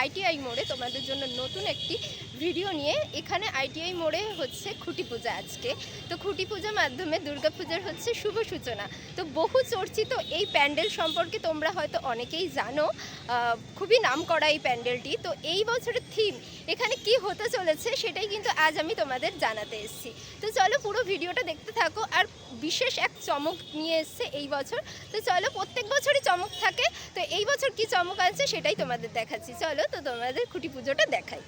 ITI মোড়ে। তোমাদের জন্য নতুন একটি ভিডিও নিয়ে এখানে আইটিআই মোড়ে হচ্ছে খুঁটি পূজা আজকে। তো খুঁটি পূজার মাধ্যমে দুর্গাপূজার হচ্ছে শুভ সূচনা। তো বহু চর্চিত এই প্যান্ডেল সম্পর্কে তোমরা হয়তো অনেকেই জানো খুবই নাম করা এই প্যান্ডেলটি। তো এই বছরের থিম এখানে কি হতে চলেছে সেটাই কিন্তু আজ আমি তোমাদের জানাতে এসেছি। তো চলো পুরো ভিডিওটা দেখতে থাকো, আর বিশেষ এক চমক নিয়ে এসছে এই বছর। তো চলো প্রত্যেক বছরই চমক থাকে তো এই বছর কি চমক আছে সেটাই তোমাদের দেখাচ্ছি। চলো তো তোমাদের খুঁটি পুজোটা দেখাই।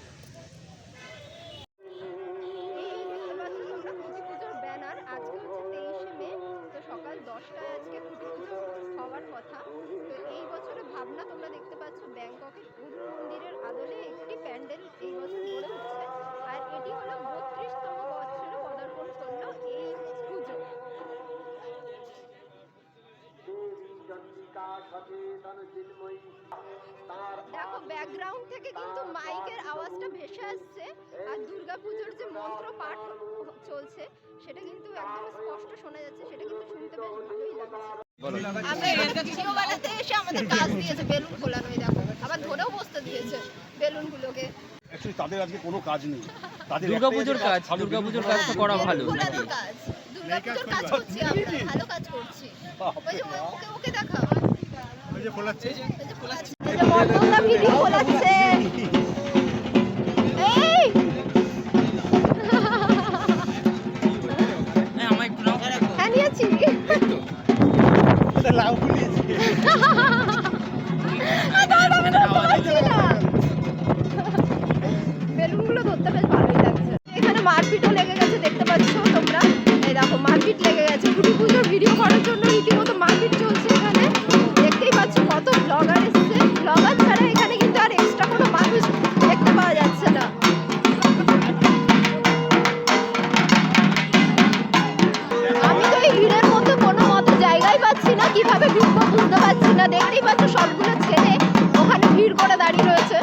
ব্যাকগ্রাউন্ড থেকে কিন্তু মাইকের আওয়াজটা ভেসে আসছে আর দুর্গাপুজোর যে মন্ত্র পাঠ চলছে সেটা কিন্তু একদম স্পষ্ট শোনা যাচ্ছে সেটা কিন্তু শুনতে বেশ ভালোই লাগছে। আমরা এখানে এসে আমাদের কাজ দিয়েছে বেলুন খোলানো দেখো। আবার ধরেও বসতে দিয়েছে বেলুনগুলোকে। অ্যাকচুয়ালি তাদের আজকে কোনো কাজ নেই। তাদের দুর্গাপুজোর কাজ ভালো কাজ তো করা ভালো। বেলুন নাকি খোলানোর কাজ দুর্গাপুজোর কাজ করছি আমরা ভালো কাজ করছি। ওই যে ওকে ওকে দেখাও। লাউ বেলুনগুলো ধরতে বেশ ভালোই লাগছে এখানে মারপিটও লেগে গেছে। দেখতে পাচ্ছ তোমরা এই দেখো, মারপিট লেগে গেছে। পুজোর ভিডিও করার জন্য রীতিমতো মারপিট চলছে। কীভাবে ঢুকবো বুঝতে পারছি না। দেখতেই পাচ্ছ সবগুলো ছেলে ওখানে ভিড় করে দাঁড়িয়ে রয়েছে।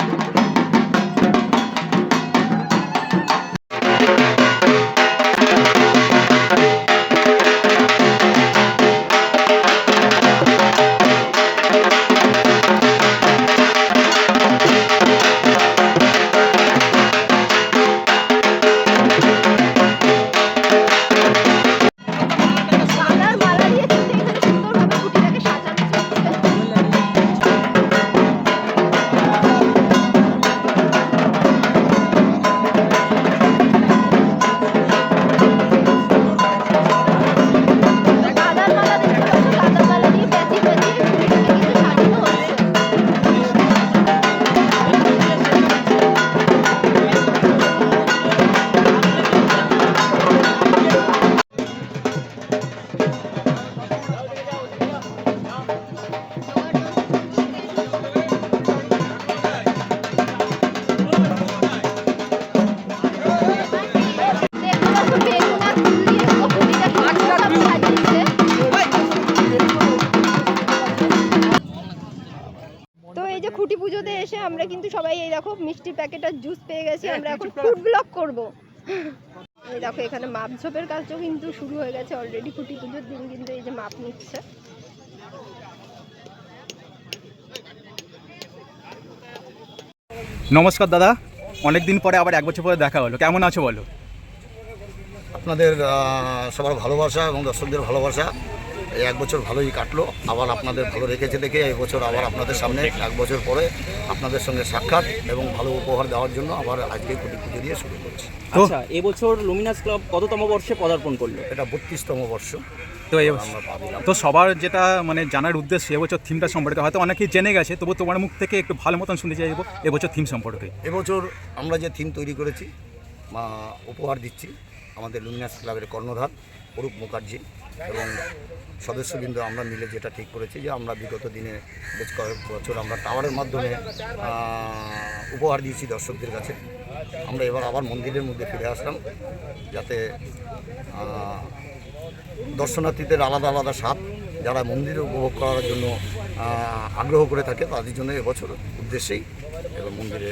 আমরা কিন্তু সবাই এই দেখো মিষ্টির প্যাকেট আর জুস পেয়ে গেছি আমরা এখন ফুড ব্লগ করব। এই দেখো এখানে মাপ ঝোপের কাজও কিন্তু শুরু হয়ে গেছে অলরেডি খুঁটি পুজোর দিন কিন্তু এই যে মাপ নিচ্ছে। নমস্কার দাদা অনেক দিন পরে আবার এক বছর পরে দেখা হলো কেমন আছো বলো? আপনাদের আহ, সবার ভালোবাসা এবং দর্শকদের ভালোবাসা। এই এক বছর ভালোই কাটলো। আবার আপনাদের ভালো রেখেছে দেখে এই বছর আবার আপনাদের সামনে এক বছর পরে আপনাদের সঙ্গে সাক্ষাৎ এবং ভালো উপহার দেওয়ার জন্য আবার আজকে কোটি পুজো দিয়ে শুরু করছি। আচ্ছা এবছর লুমিনাস ক্লাব কততম বর্ষে পদার্পণ করল? এটা বত্রিশতম বর্ষ। তো এই আমরা তো সবার যেটা মানে জানার উদ্দেশ্য এবছর থিমটা সম্পর্কে হয়তো অনেকেই জেনে গেছে তবু তোমার মুখ থেকে একটু ভালো মতন শুনতে চাইব এবছর থিম সম্পর্কে। এবছর আমরা যে থিম তৈরি করেছি মা উপহার দিচ্ছি আমাদের লুমিনাস ক্লাবের কর্ণধার অরূপ মুখার্জি এবং সদস্যবৃন্দ আমরা মিলে যেটা ঠিক করেছি যে আমরা বিগত দিনে বেশ কয়েক বছর আমরা টাওয়ারের মাধ্যমে উপহার দিয়েছি দর্শকদের কাছে। আমরা এবার আবার মন্দিরের মধ্যে ফিরে আসলাম যাতে দর্শনার্থীদের আলাদা আলাদা স্বাদ যারা মন্দিরে উপভোগ করার জন্য আগ্রহ করে থাকে তাদের জন্য এবছর উদ্দেশ্যেই এবং মন্দিরে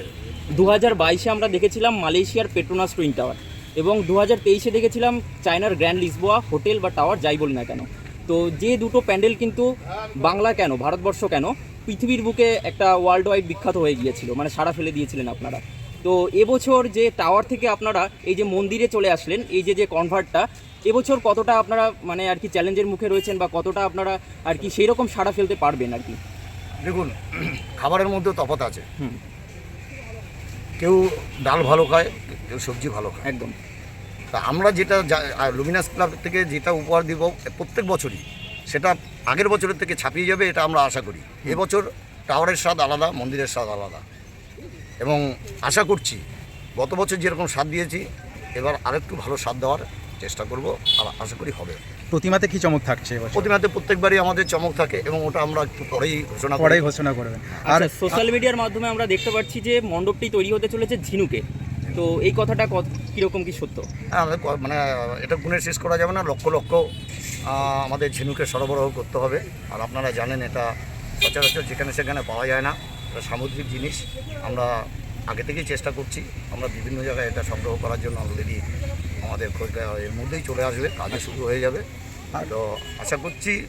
দু হাজার বাইশে আমরা দেখেছিলাম মালয়েশিয়ার পেট্রোনাস টুইন টাওয়ার এবং দু হাজার তেইশে দেখেছিলাম চায়নার গ্র্যান্ড লিসবোয়া হোটেল বা টাওয়ার, যাই বলি না কেন। তো যে দুটো প্যান্ডেল কিন্তু বাংলা কেন ভারতবর্ষ কেন পৃথিবীর বুকে একটা ওয়ার্ল্ড ওয়াইড বিখ্যাত হয়ে গিয়েছিল মানে সারা ফেলে দিয়েছিলেন আপনারা। তো এবছর যে টাওয়ার থেকে আপনারা এই যে মন্দিরে চলে আসলেন এই যে যে কনভার্টটা এবছর কতটা আপনারা মানে আর কি চ্যালেঞ্জের মুখে রয়েছেন বা কতটা আপনারা আর কি সেই রকম সাড়া ফেলতে পারবেন আর কি? দেখুন খাবারের মধ্যে তফাৎ আছে। হুম। কেউ ডাল ভালো খায় কেউ সবজি ভালো খায়। একদম। তা আমরা যেটা লুমিনাস ক্লাব থেকে যেটা উপহার দিব প্রত্যেক বছরই সেটা আগের বছরের থেকে ছাপিয়ে যাবে এটা আমরা আশা করি। এবছর টাওয়ারের স্বাদ আলাদা মন্দিরের স্বাদ আলাদা। এবং আশা করছি গত বছর যেরকম স্বাদ দিয়েছি এবার আরেকটু ভালো স্বাদ দেওয়ার চেষ্টা করব আর আশা করি হবে। প্রতিমাতে কি চমক থাকছে প্রতিমাতে প্রত্যেকবারই আমাদের চমক থাকে এবং ওটা আমরা একটু পরেই ঘোষণা পরেই ঘোষণা করবেন। আর আর সোশ্যাল মিডিয়ার মাধ্যমে আমরা দেখতে পাচ্ছি যে মণ্ডপটি তৈরি হতে চলেছে ঝিনুকে। তো এই কথাটা কত কীরকম কি সত্য? হ্যাঁ আমাদের ক- মানে এটা গুণে শেষ করা যাবে না লক্ষ লক্ষ আহ, আমাদের ঝিনুকে সরবরাহ করতে হবে। আর আপনারা জানেন এটা সচরাচর যেখানে সেখানে পাওয়া যায় না। এটা সামুদ্রিক জিনিস। আমরা আগে থেকেই চেষ্টা করছি। আমরা বিভিন্ন জায়গায় এটা সংগ্রহ করার জন্য অলরেডি আমাদের খোঁজ এর মধ্যেই চলে আসবে কাজে শুরু হয়ে যাবে। তো আশা করছি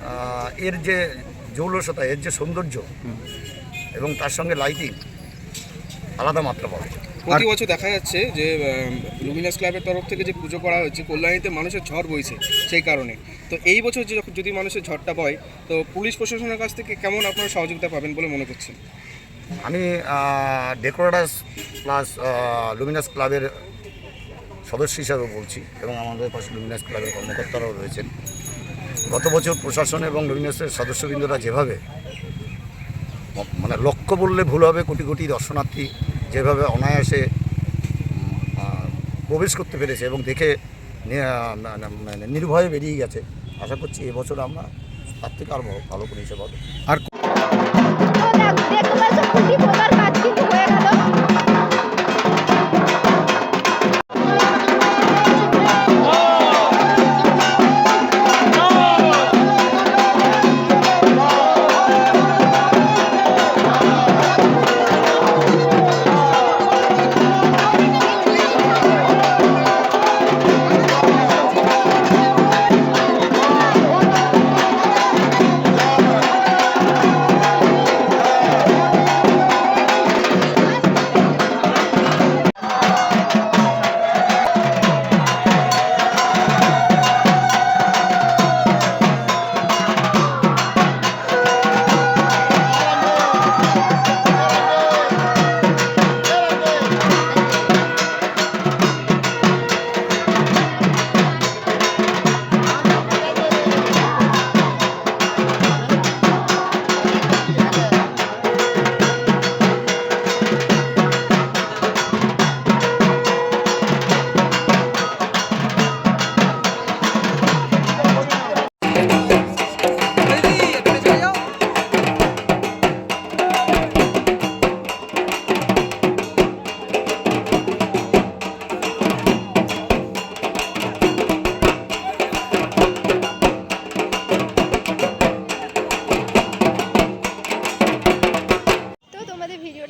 আহ, এর যে জৌলসতা এর যে সৌন্দর্য এবং তার সঙ্গে লাইটিং আলাদা মাত্রা পাবে প্রতি বছর দেখা যাচ্ছে যে লুমিনাস ক্লাবের তরফ থেকে যে পুজো করা হচ্ছে কল্যাণীতে মানুষের ঝড় বইছে সেই কারণে। তো এই বছর যে যদি মানুষের ঝড়টা বয় তো পুলিশ প্রশাসনের কাছ থেকে কেমন আপনারা সহযোগিতা পাবেন বলে মনে করছেন? আমি ডেকোরেটার্স প্লাস লুমিনাস ক্লাবের সদস্য হিসাবে বলছি এবং আমাদের পাশে লুমিনাস ক্লাবের কর্মকর্তারাও রয়েছেন। গত বছর প্রশাসন এবং লুমিনাসের সদস্যবৃন্দরা যেভাবে মানে লক্ষ্য বললে ভুল হবে কোটি কোটি দর্শনার্থী যেভাবে অনায়াসে প্রবেশ করতে পেরেছে এবং দেখে মানে নির্ভয়ে বেরিয়ে গেছে। আশা করছি এবছর আমরা তার থেকে আরও ভালো পরিষেবা হিসেবে আর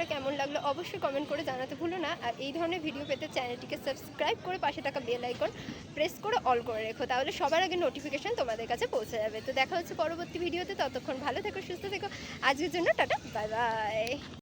ভিডিওটা কেমন লাগল অবশ্যই কমেন্ট করে জানাতে ভুলো না। আর এই ধরনের ভিডিও পেতে চ্যানেলটিকে সাবস্ক্রাইব করে পাশে থাকা বেল আইকন প্রেস করে অল করে রেখো। তাহলে সবার আগে নোটিফিকেশান তোমাদের কাছে পৌঁছে যাবে। তো দেখা হচ্ছে পরবর্তী ভিডিওতে ততক্ষণ ভালো থেকো, সুস্থ থেকো। আজকের জন্য টাটা বাই বাই